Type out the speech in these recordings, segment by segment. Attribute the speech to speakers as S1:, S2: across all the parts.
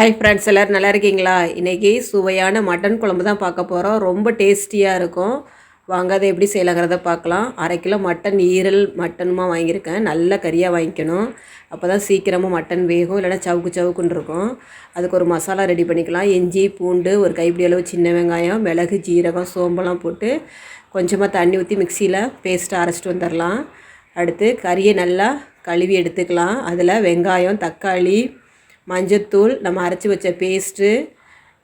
S1: Hi friends எல்லோரும் நல்லா இருக்கீங்களா? இன்றைக்கி சுவையான மட்டன் குழம்பு தான் பார்க்க போகிறோம் ரொம்ப டேஸ்டியாக இருக்கும். வாங்க அதை எப்படி செய்யலாங்கிறத பார்க்கலாம். அரை கிலோ மட்டன் ஈரல் மட்டனுமா வாங்கியிருக்கேன். நல்ல கறியாக வாங்கிக்கணும். அப்போ தான் சீக்கிரமாக மட்டன் வேகும். இல்லைனா சவுக்கு சவுக்குன்னு இருக்கும். அதுக்கு ஒரு மசாலா ரெடி பண்ணிக்கலாம். இஞ்சி பூண்டு ஒரு கைப்பிடி அளவு சின்ன வெங்காயம் மிளகு ஜீரகம் சோம்பெல்லாம் போட்டு கொஞ்சமாக தண்ணி ஊற்றி மிக்சியில் பேஸ்ட்டாக அரைச்சிட்டு வந்துடலாம். அடுத்து கறியை நல்லா கழுவி எடுத்துக்கலாம். அதில் வெங்காயம் தக்காளி மஞ்சத்தூள் நம்ம அரைச்சி வச்ச பேஸ்ட்டு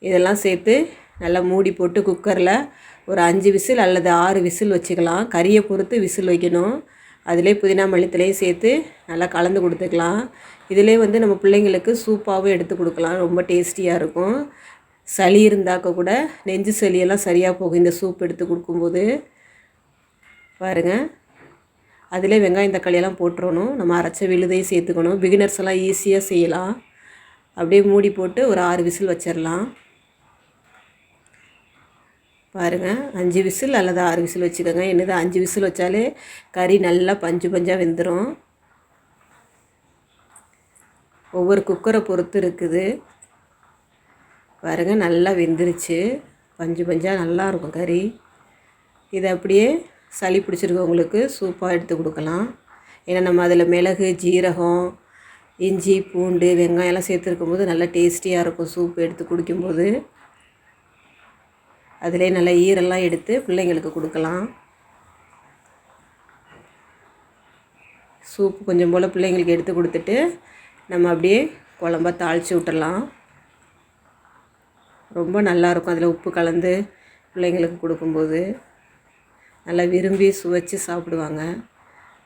S1: இதெல்லாம் சேர்த்து நல்லா மூடி போட்டு குக்கரில் ஒரு அஞ்சு விசில் அல்லது ஆறு விசில் வச்சுக்கலாம். கறியை பொறுத்து விசில் வைக்கணும். அதிலே புதினா மல்லித்தலையும் சேர்த்து நல்லா கலந்து கொடுத்துக்கலாம். இதிலே வந்து நம்ம பிள்ளைங்களுக்கு சூப்பாகவும் எடுத்து கொடுக்கலாம். ரொம்ப டேஸ்டியாக இருக்கும். சளி இருந்தாக்க கூட நெஞ்சு சளியெல்லாம் சரியாக போகும். இந்த சூப் எடுத்து கொடுக்கும்போது. பாருங்கள் அதிலே வெங்காயம் தக்காளியெல்லாம் போட்டுறணும். நம்ம அரைச்ச விழுதையும் சேர்த்துக்கணும். பிகினர்ஸ் எல்லாம் ஈஸியாக செய்யலாம். அப்படியே மூடி போட்டு ஒரு ஆறு விசில் வச்சிடலாம் பாருங்கள் அஞ்சு விசில் அல்லது ஆறு விசில் வச்சுக்கோங்க. என்னது அஞ்சு விசில் வச்சாலே கறி நல்லா பஞ்சு பஞ்சாக வெந்துடும் ஒவ்வொரு குக்கரை பொறுத்து இருக்குது. பாருங்கள் நல்லா வெந்துருச்சு. பஞ்சு பஞ்சாக நல்லாயிருக்கும் கறி. இதை அப்படியே சளி பிடிச்சிருக்கவங்களுக்கு சூப்பாக எடுத்து கொடுக்கலாம். ஏன்னா நம்ம அதில் மிளகு ஜீரகம் இஞ்சி பூண்டு வெங்காயம்லாம் சேர்த்துருக்கும் போது நல்லா டேஸ்டியாக இருக்கும் சூப் எடுத்து குடிக்கும்போது. அதிலே நல்லா ஈரெல்லாம் எடுத்து பிள்ளைங்களுக்கு கொடுக்கலாம். சூப்பு கொஞ்சம் போல் பிள்ளைங்களுக்கு எடுத்து கொடுத்துட்டு நம்ம அப்படியே குழம்பா தாளித்து விட்டுடலாம் ரொம்ப நல்லாயிருக்கும் அதில் உப்பு கலந்து பிள்ளைங்களுக்கு கொடுக்கும்போது. நல்லா விரும்பி சுவைச்சு சாப்பிடுவாங்க.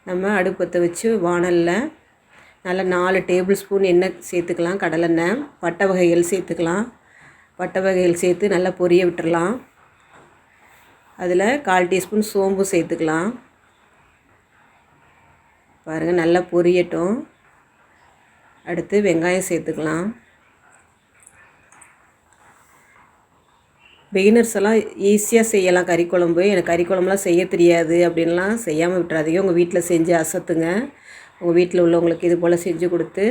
S1: நம்ம அடுப்பத்தை வச்சு வானலில் நல்லா நாலு டேபிள் ஸ்பூன் எண்ணெய் சேர்த்துக்கலாம் கடலெண்ணெய் பட்டை வகைகள் சேர்த்துக்கலாம். பட்டை வகைகள் சேர்த்து நல்லா பொரிய விட்டுடலாம் அதில் கால் டீஸ்பூன் சோம்பு சேர்த்துக்கலாம். பாருங்கள் நல்லா பொரியட்டும். அடுத்து வெங்காயம் சேர்த்துக்கலாம். பிகினர்ஸ் எல்லாம் ஈஸியாக செய்யலாம். கறி குழம்பு. எனக்கு கறி குழம்புலாம் செய்ய தெரியாது அப்படின்லாம் செய்யாமல் விட்டுறாதீங்க. உங்கள் வீட்டில் செஞ்சு அசத்துங்க. உங்கள் வீட்டில் உள்ளவங்களுக்கு இது போல் செஞ்சு கொடுத்து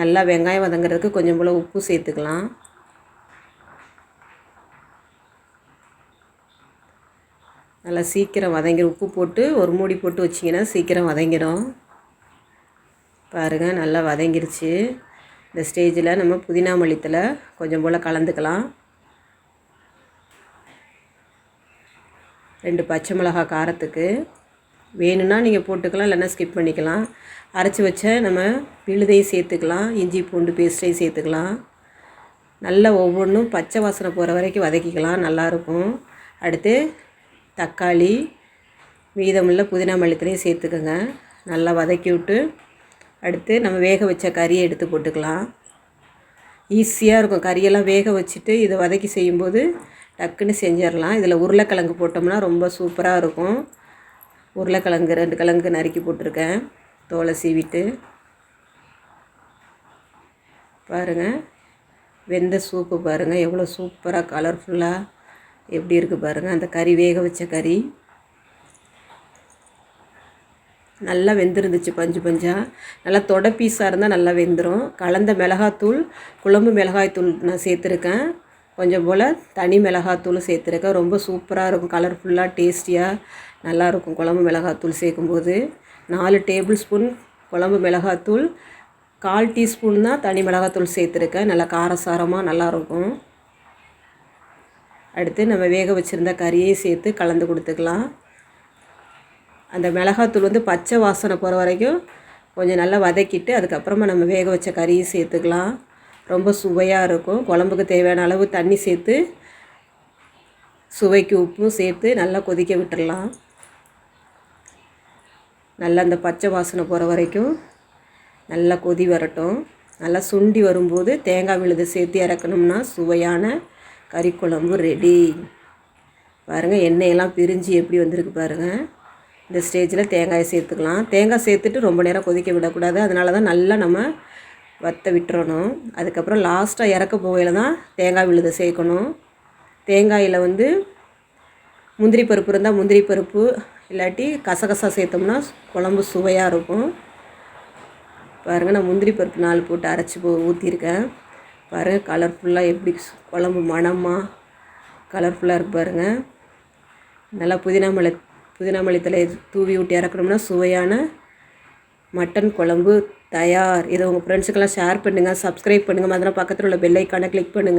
S1: நல்லா வெங்காயம் வதங்குறதுக்கு கொஞ்சம் போல் உப்பு சேர்த்துக்கலாம். நல்லா சீக்கிரம் வதங்கிடும் உப்பு போட்டு ஒரு மூடி போட்டு வச்சிங்கன்னா சீக்கிரம் வதங்கிடும் பாருங்கள் நல்லா வதங்கிருச்சு. இந்த ஸ்டேஜில் நம்ம புதினா மல்லித்தில் கொஞ்சம் போல் கலந்துக்கலாம். ரெண்டு பச்சை மிளகா காரத்துக்கு. வேணும்னா நீங்கள் போட்டுக்கலாம் இல்லைன்னா ஸ்கிப் பண்ணிக்கலாம். அரைச்சி வச்ச நம்ம விழுதையும் சேர்த்துக்கலாம் இஞ்சி பூண்டு பேஸ்ட்டையும் சேர்த்துக்கலாம். நல்லா ஒவ்வொன்றும் பச்சை வாசனை போகிற வரைக்கும் வதக்கிக்கலாம் நல்லாயிருக்கும் அடுத்து தக்காளி மீதமுள்ள புதினா மல்லித்தலையும் சேர்த்துக்கோங்க. நல்லா வதக்கி விட்டு அடுத்து நம்ம வேக வச்ச கறியை எடுத்து போட்டுக்கலாம். ஈஸியாக இருக்கும். கறியெல்லாம் வேக வச்சுட்டு இதை வதக்கி செய்யும்போது டக்குன்னு செஞ்சிடலாம். இதில் உருளைக்கிழங்கு போட்டோம்னா ரொம்ப சூப்பராக இருக்கும். உருளைக்கிழங்கு ரெண்டு கிழங்கு நறுக்கி போட்டிருக்கேன். தோலை சீவிட்டு. பாருங்கள் வெந்த சூப்பு பாருங்கள் எவ்வளோ சூப்பராக கலர்ஃபுல்லாக எப்படி இருக்குது பாருங்கள் அந்த கறி வேக வச்ச கறி. நல்லா வெந்திருந்துச்சு பஞ்சு பஞ்சாக நல்லா தொடை பீஸாக இருந்தால் நல்லா வெந்துடும் கலந்த மிளகாத்தூள் குழம்பு மிளகாய்த்தூள் நான் சேர்த்துருக்கேன். கொஞ்சம் போல் தனி மிளகாத்தூளும் சேர்த்துருக்கேன். ரொம்ப சூப்பராக இருக்கும். கலர்ஃபுல்லாக டேஸ்டியாக நல்லாயிருக்கும் குழம்பு மிளகாத்தூள் சேர்க்கும்போது நாலு டேபிள் ஸ்பூன் குழம்பு மிளகாத்தூள் கால் டீஸ்பூன் தான் தனி மிளகாத்தூள் சேர்த்துருக்கேன். நல்லா காரசாரமாக நல்லாயிருக்கும் அடுத்து நம்ம வேக வச்சுருந்த கறியை சேர்த்து கலந்து கொடுத்துக்கலாம். அந்த மிளகாத்தூள் வந்து பச்சை வாசனை போகிற வரைக்கும் கொஞ்சம் நல்லா வதக்கிட்டு அதுக்கப்புறமா நம்ம வேக வச்ச கறியை சேர்த்துக்கலாம். ரொம்ப சுவையாக இருக்கும். குழம்புக்கு தேவையான அளவு தண்ணி சேர்த்து சுவைக்கு உப்பும் சேர்த்து நல்லா கொதிக்க விட்டுடலாம் நல்லா அந்த பச்சை வாசனை போகிற வரைக்கும் நல்லா கொதி வரட்டும். நல்லா சுண்டி வரும்போது தேங்காய் விழுது சேர்த்து இறக்கணும்னா சுவையான கறி குழம்பு ரெடி பாருங்கள் எண்ணெயெல்லாம் பிரிஞ்சு எப்படி வந்திருக்கு பாருங்கள் இந்த ஸ்டேஜில் தேங்காயை சேர்த்துக்கலாம். தேங்காய் சேர்த்துட்டு ரொம்ப நேரம் கொதிக்க விடக்கூடாது. அதனால தான் நல்லா நம்ம வற்ற விட்டுறணும். அதுக்கப்புறம் லாஸ்ட்டாக இறக்க போகையில் தான் தேங்காய் விழுதை சேர்க்கணும். தேங்காயில் வந்து முந்திரி பருப்பு இருந்தால் முந்திரி பருப்பு இல்லாட்டி கசகசா சேர்த்தோம்னா குழம்பு சுவையாக இருக்கும். பாருங்கள் நான் முந்திரி பருப்பு நாலு போட்டு அரைச்சி போ ஊற்றிருக்கேன் பாருங்கள் கலர்ஃபுல்லாக எப்படி குழம்பு மணமாக கலர்ஃபுல்லாக இருக்கு பாருங்கள் நல்லா புதினா மலை புதினா மல்லித்தலை தூவி விட்டு இறக்கணும்னா சுவையான மட்டன் குழம்பு தயார். இதை உங்கள் ஃப்ரெண்ட்ஸுக்கெல்லாம் ஷேர் பண்ணுங்கள் சப்ஸ்கிரைப் பண்ணுங்கள் மாதிரி பக்கத்தில் உள்ள பெல்லைக்கான கிளிக் பண்ணுங்கள்